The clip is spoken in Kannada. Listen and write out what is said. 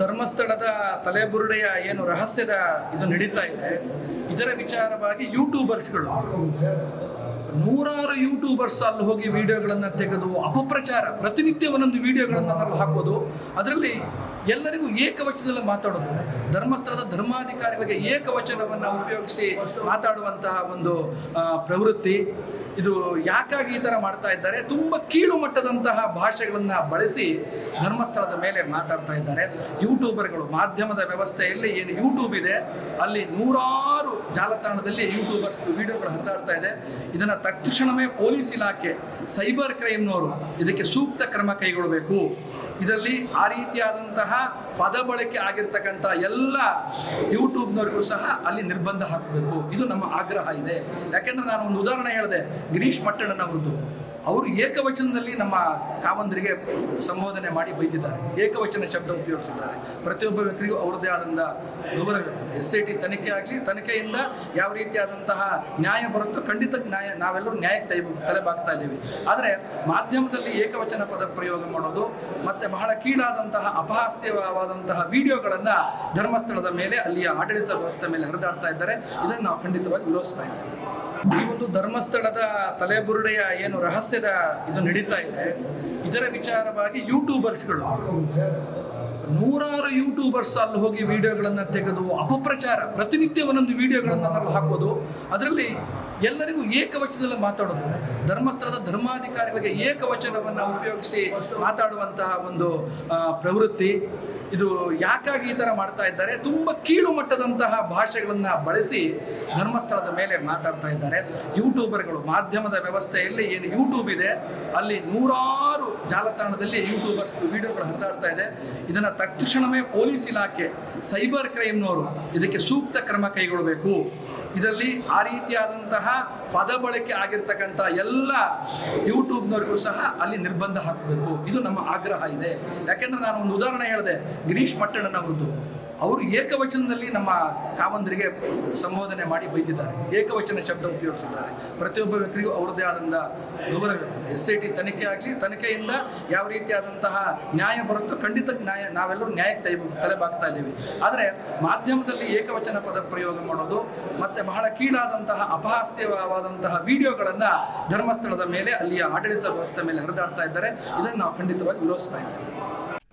ಧರ್ಮಸ್ಥಳದ ತಲೆಬುರುಡೆಯ ಏನು ರಹಸ್ಯದ ಇದು ನಡೀತಾ ಇದೆ, ಇದರ ವಿಚಾರವಾಗಿ ಯೂಟ್ಯೂಬರ್ಸ್ಗಳು, ನೂರಾರು ಯೂಟ್ಯೂಬರ್ಸ್ ಅಲ್ಲಿ ಹೋಗಿ ವಿಡಿಯೋಗಳನ್ನು ತೆಗೆದು, ಅಪಪ್ರಚಾರ ಪ್ರತಿನಿತ್ಯ ಒಂದೊಂದು ವಿಡಿಯೋಗಳನ್ನು ಅದರಲ್ಲಿ ಹಾಕೋದು, ಅದರಲ್ಲಿ ಎಲ್ಲರಿಗೂ ಏಕವಚನದಲ್ಲಿ ಮಾತಾಡೋದು. ಧರ್ಮಸ್ಥಳದ ಧರ್ಮಾಧಿಕಾರಿಗಳಿಗೆ ಏಕವಚನವನ್ನು ಉಪಯೋಗಿಸಿ ಮಾತಾಡುವಂತಹ ಒಂದು ಪ್ರವೃತ್ತಿ. ಇದು ಯಾಕಾಗಿ ಈ ಥರ ಮಾಡ್ತಾ ಇದ್ದಾರೆ? ತುಂಬ ಕೀಳು ಮಟ್ಟದಂತಹ ಭಾಷೆಗಳನ್ನು ಬಳಸಿ ಧರ್ಮಸ್ಥಳದ ಮೇಲೆ ಮಾತಾಡ್ತಾ ಇದ್ದಾರೆ. ಯೂಟ್ಯೂಬರ್ಗಳು, ಮಾಧ್ಯಮದ ವ್ಯವಸ್ಥೆಯಲ್ಲಿ ಏನು ಯೂಟ್ಯೂಬ್ ಇದೆ, ಅಲ್ಲಿ ನೂರಾರು ಜಾಲತಾಣದಲ್ಲಿ ಯೂಟ್ಯೂಬರ್ಸ್ ವಿಡಿಯೋಗಳು ಹರಿದಾಡ್ತಾ ಇದೆ. ಇದನ್ನು ತಕ್ಷಣವೇ ಪೊಲೀಸ್ ಇಲಾಖೆ, ಸೈಬರ್ ಕ್ರೈಮ್ನವರು ಇದಕ್ಕೆ ಸೂಕ್ತ ಕ್ರಮ ಕೈಗೊಳ್ಳಬೇಕು. ಇದರಲ್ಲಿ ಆ ರೀತಿಯಾದಂತಹ ಪದ ಬಳಕೆ ಆಗಿರ್ತಕ್ಕಂಥ ಎಲ್ಲ ಯೂಟ್ಯೂಬ್ನವರಿಗೂ ಸಹ ಅಲ್ಲಿ ನಿರ್ಬಂಧ ಹಾಕಬೇಕು. ಇದು ನಮ್ಮ ಆಗ್ರಹ ಇದೆ. ಯಾಕೆಂದ್ರೆ ನಾನು ಒಂದು ಉದಾಹರಣೆ ಹೇಳಿದೆ, ಗಿರೀಶ್ ಮಟ್ಟಣ್ಣನವರದ್ದು ಅವರು ಏಕವಚನದಲ್ಲಿ ನಮ್ಮ ಕಾವಂದರಿಗೆ ಸಂಬೋಧನೆ ಮಾಡಿ ಬೈದಿದ್ದಾರೆ. ಏಕವಚನ ಶಬ್ದ ಉಪಯೋಗಿಸಿದ್ದಾರೆ. ಪ್ರತಿಯೊಬ್ಬ ವ್ಯಕ್ತಿಗೂ ಅವ್ರದ್ದೇ ಆದಂಥ ಗೌರವ ಇರ್ತದೆ. ಎಸ್ ಐ ಟಿ ತನಿಖೆ ಆಗಲಿ, ತನಿಖೆಯಿಂದ ಯಾವ ರೀತಿಯಾದಂತಹ ನ್ಯಾಯ ಬರುತ್ತೋ ಖಂಡಿತ ನ್ಯಾಯ, ನಾವೆಲ್ಲರೂ ನ್ಯಾಯಕ್ಕೆ ತಲೆ ತಲೆಬಾಗ್ತಾ ಇದ್ದೀವಿ. ಆದರೆ ಮಾಧ್ಯಮದಲ್ಲಿ ಏಕವಚನ ಪದ ಪ್ರಯೋಗ ಮಾಡೋದು ಮತ್ತು ಬಹಳ ಕೀಳಾದಂತಹ, ಅಪಹಾಸ್ಯವಾದಂತಹ ವಿಡಿಯೋಗಳನ್ನು ಧರ್ಮಸ್ಥಳದ ಮೇಲೆ, ಅಲ್ಲಿಯ ಆಡಳಿತ ವ್ಯವಸ್ಥೆ ಮೇಲೆ ಹರಿದಾಡ್ತಾ ಇದ್ದಾರೆ. ಇದನ್ನು ನಾವು ಖಂಡಿತವಾಗಿ ವಿರೋಧಿಸ್ತಾ ಇದ್ದೇವೆ. ಈ ಒಂದು ಧರ್ಮಸ್ಥಳದ ತಲೆಬುರುಡೆಯ ಏನು ರಹಸ್ಯದ ಇದು ನಡೀತಾ ಇದೆ, ಇದರ ವಿಚಾರವಾಗಿ ಯೂಟ್ಯೂಬರ್ಸ್ಗಳು ನೂರಾರು ಯೂಟ್ಯೂಬರ್ಸ್ ಅಲ್ಲಿ ಹೋಗಿ ವಿಡಿಯೋಗಳನ್ನು ತೆಗೆದು ಅಪಪ್ರಚಾರ, ಪ್ರತಿನಿತ್ಯ ಒಂದೊಂದು ವಿಡಿಯೋಗಳನ್ನು ಅದರಲ್ಲಿ ಹಾಕೋದು, ಅದರಲ್ಲಿ ಎಲ್ಲರಿಗೂ ಏಕವಚನದಲ್ಲಿ ಮಾತಾಡೋದು. ಧರ್ಮಸ್ಥಳದ ಧರ್ಮಾಧಿಕಾರಿಗಳಿಗೆ ಏಕವಚನವನ್ನು ಉಪಯೋಗಿಸಿ ಮಾತಾಡುವಂತಹ ಒಂದು ಪ್ರವೃತ್ತಿ. ಇದು ಯಾಕಾಗಿ ಈ ಥರ ಮಾಡ್ತಾ ಇದ್ದಾರೆ? ತುಂಬ ಕೀಳು ಮಟ್ಟದಂತಹ ಭಾಷೆಗಳನ್ನು ಬಳಸಿ ಧರ್ಮಸ್ಥಳದ ಮೇಲೆ ಮಾತಾಡ್ತಾ ಇದ್ದಾರೆ. ಯೂಟ್ಯೂಬರ್ಗಳು, ಮಾಧ್ಯಮದ ವ್ಯವಸ್ಥೆಯಲ್ಲಿ ಏನು? ಯೂಟ್ಯೂಬ್ ಇದೆ. ಅಲ್ಲಿ ನೂರಾರು ಜಾಲತಾಣದಲ್ಲಿ ಯೂಟ್ಯೂಬರ್ಸ್ ವಿಡಿಯೋಗಳು ಹರಿದಾಡ್ತಾ ಇದೆ. ಇದನ್ನು ತಕ್ಷಣವೇ ಪೊಲೀಸ್ ಇಲಾಖೆ, ಸೈಬರ್ ಕ್ರೈಮ್ನವರು ಇದಕ್ಕೆ ಸೂಕ್ತ ಕ್ರಮ ಕೈಗೊಳ್ಳಬೇಕು ಇದರಲ್ಲಿ ಆ ರೀತಿಯಾದಂತಹ ಪದ ಬಳಕೆ ಆಗಿರ್ತಕ್ಕಂಥ ಎಲ್ಲ ಯೂಟ್ಯೂಬ್ನವರಿಗೂ ಸಹ ಅಲ್ಲಿ ನಿರ್ಬಂಧ ಹಾಕಬೇಕು. ಇದು ನಮ್ಮ ಆಗ್ರಹ ಇದೆ. ಯಾಕೆಂದ್ರೆ ನಾನು ಒಂದು ಉದಾಹರಣೆ ಹೇಳಿದೆ ಗಿರೀಶ್ ಮಟ್ಟಣ್ಣನವರದ್ದು ಅವರು ಏಕವಚನದಲ್ಲಿ ನಮ್ಮ ಕಾವಂದರಿಗೆ ಸಂಬೋಧನೆ ಮಾಡಿ ಬೈದಿದ್ದಾರೆ. ಏಕವಚನ ಶಬ್ದ ಉಪಯೋಗಿಸಿದ್ದಾರೆ. ಪ್ರತಿಯೊಬ್ಬ ವ್ಯಕ್ತಿಗೂ ಅವ್ರದ್ದೇ ಆದಂಥ ಗೌರವ ಇರ್ತದೆ ಎಸ್ ಐ ಟಿ ತನಿಖೆ ಆಗಲಿ, ತನಿಖೆಯಿಂದ ಯಾವ ರೀತಿಯಾದಂತಹ ನ್ಯಾಯ ಬರುತ್ತೋ ಖಂಡಿತ ನ್ಯಾಯ, ನಾವೆಲ್ಲರೂ ನ್ಯಾಯಕ್ಕೆ ತಲೆ ತಲೆಬಾಗ್ತಾ ಇದ್ದೀವಿ. ಆದರೆ ಮಾಧ್ಯಮದಲ್ಲಿ ಏಕವಚನ ಪದ ಪ್ರಯೋಗ ಮಾಡೋದು ಮತ್ತು ಬಹಳ ಕೀಳಾದಂತಹ ಅಪಹಾಸ್ಯವಾದಂತಹ ವಿಡಿಯೋಗಳನ್ನು ಧರ್ಮಸ್ಥಳದ ಮೇಲೆ ಅಲ್ಲಿಯ ಆಡಳಿತ ವ್ಯವಸ್ಥೆ ಮೇಲೆ ಹರಿದಾಡ್ತಾ ಇದ್ದಾರೆ. ಇದನ್ನು ನಾವು ಖಂಡಿತವಾಗಿ ವಿರೋಧಿಸ್ತಾ ಇದ್ದೇವೆ.